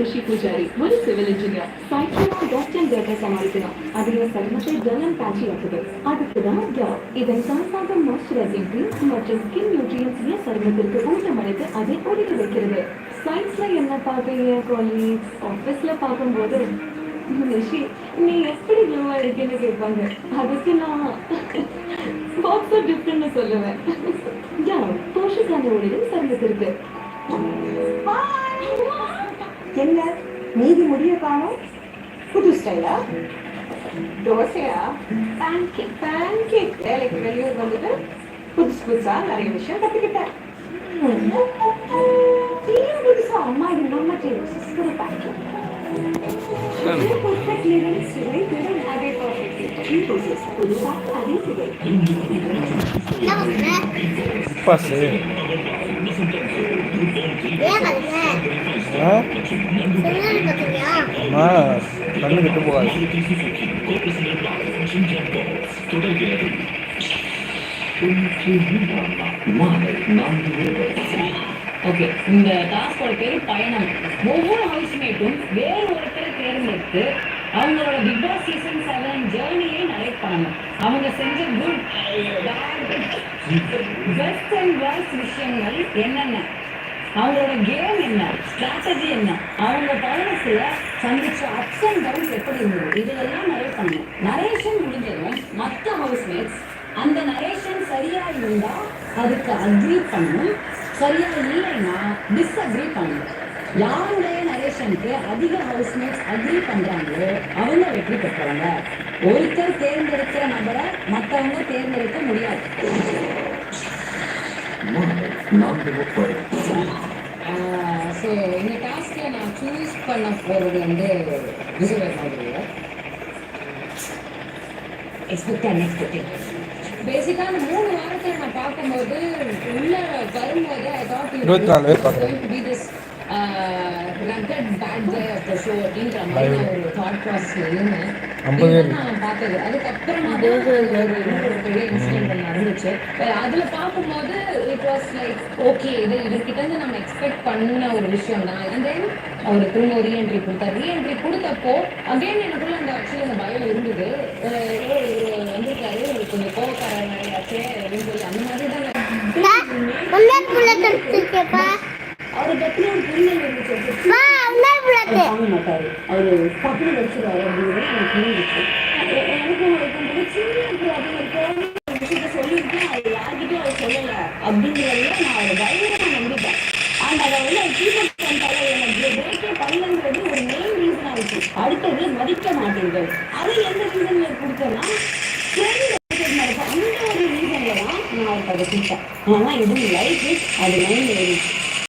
ഋഷി പൂജാരി ഒരു civil engineer സൈക്കിളും ഡോക്ടർ ഡേറ്റ സമാളിക്കണം അതിലെ சருமத்தை ஜன்னல் பாய்ச்சியாக்குது அடுத்ததான் கேர் இதன் சார்பாக மாய்ஸ்சரைசிங் கிரீம் மற்றும் ஸ்கின் நியூட்ரியன்ஸ் ஏன் சருமத்திற்கு ஊட்டமளித்து அதை ஒடுக்கி வைக்கிறது சயின்ஸ்ல என்ன பார்த்தீங்க காலேஜ் ஆஃபீஸ்ல பார்க்கும்போது ரிஷி நீ எப்படி க்ளோவா இருக்கேன்னு கேட்பாங்க அதுக்கு நான் பாக்ஸ் டிஃப்ரெண்ட்னு சொல்லுவேன் யா போஷக்கான ஒளிரும் சருமத்திற்கு என்ன? மீதி முடிய காணோம்? புது ஸ்டைலா தோசையா? பேன்கேக் பேன்கேக் வேலைக்கு வெளியூர் வந்துட்டு புதுசு புதுசா நிறைய விஷயம் கத்துக்கிட்டேன். புதுசா? அம்மா இது நம்ம சிஸ்டர் பர்ஃபெக்ட் ப்ரோசஸ் புதுசா அதே சுவை. பாசு கண்ணு கெட்டு போகாது. ஓகே இந்த டாஸ்கோட பேர் பயணம். ஒவ்வொரு ஹவுஸ்மேட்டும் வேறு ஒருத்தரை தேர்ந்தெடுத்து அவங்களோட பிக் பாஸ் சீசன் செவன் ஜேர்னியை நடைப்பாங்க. அவங்க செஞ்ச குட் பெஸ்ட் அண்ட் worst விஷயங்கள் என்னென்ன? அவங்களோட கேம் என்ன? ஸ்ட்ராட்டஜி என்ன? அவங்க பயணத்தில் சந்திச்ச அப்ஸ் அண்ட் டவுன்ஸ் எப்படி இருந்தது? இதெல்லாம் நிறைய பண்ணணும். நரேஷன் முடிஞ்சதும் மற்ற ஹவுஸ்மேட்ஸ் அந்த நரேஷன் சரியா இருந்தா அதுக்கு அக்ரி பண்ணணும். சரியா இல்லைன்னா டிஸ்அக்ரி பண்ணணும். யாருடைய நரேஷனுக்கு அதிக ஹவுஸ்மேட்ஸ் அக்ரி பண்றாங்களோ அவங்க வெற்றி பெற்றவங்க. ஒருத்தர் தேர்ந்தெடுக்கிற நபரை மற்றவங்க தேர்ந்தெடுக்க முடியாது. ஸோ இந்த டாஸ்கில் நான் சூஸ் பண்ண போகிறது வந்து விசுவல் மாதிரி எக்ஸ்பெக்ட் அண்ட் எக்ஸ்பெக்டிங் பேசிக்காக அந்த மூணு வாரத்தை நான் பார்க்கும்போது உள்ள வரும்போது ஐ தாட் இருபத்தி நாலு ஐம்பது பேர். பார்த்தது. அதுக்கப்புறமா நடந்துச்சு. அதுல பார்க்கும்போது இட் வாஸ் லைக் ஓகே இது இவர்கிட்ட இருந்து நம்ம எக்ஸ்பெக்ட் பண்ண ஒரு விஷயம் தான். அண்ட் தென் அவர் திரும்ப ரீஎன்ட்ரி கொடுத்தார். ரீஎன்ட்ரி கொடுத்தப்போ அகைன் எனக்குள்ள அந்த ஆக்சுவலி அந்த பயம் இருந்தது. வந்திருக்காரு. கொஞ்சம் கோவக்காரர் நிறையாச்சே அப்படின்னு சொல்லி அந்த மாதிரி தான் அவரை பத்தி ஒரு புரிதல் இருந்துச்சு வாங்க மாட்டாரு. அவரு பக்கத்துல வச்சிருவாரு அப்படிங்கிறது எனக்கு புரிஞ்சிச்சு. எனக்கு இருக்கு ஒரு விஷயத்த சொல்லியிருக்கேன். அது யார்கிட்டயும் அவர் சொல்லல அப்படிங்கிறதுல நான் அவரை பயங்கரமா நம்பிட்டேன். அண்ட் அதை வந்து அவர் அப் பண்ணிட்டாரு எனக்கு பிரேக்கே பண்ணலங்கிறது ஒரு மெயின் ரீசனா இருக்கு. அடுத்தது மதிக்க மாட்டேங்குது அது எந்த ரீசன்ல கொடுத்தேன்னா. அந்த ஒரு ரீசன்ல தான் நான் அவருக்கு அதை கொடுத்தேன். ஆனா எதுவும் லைஃப் அது மைண்ட்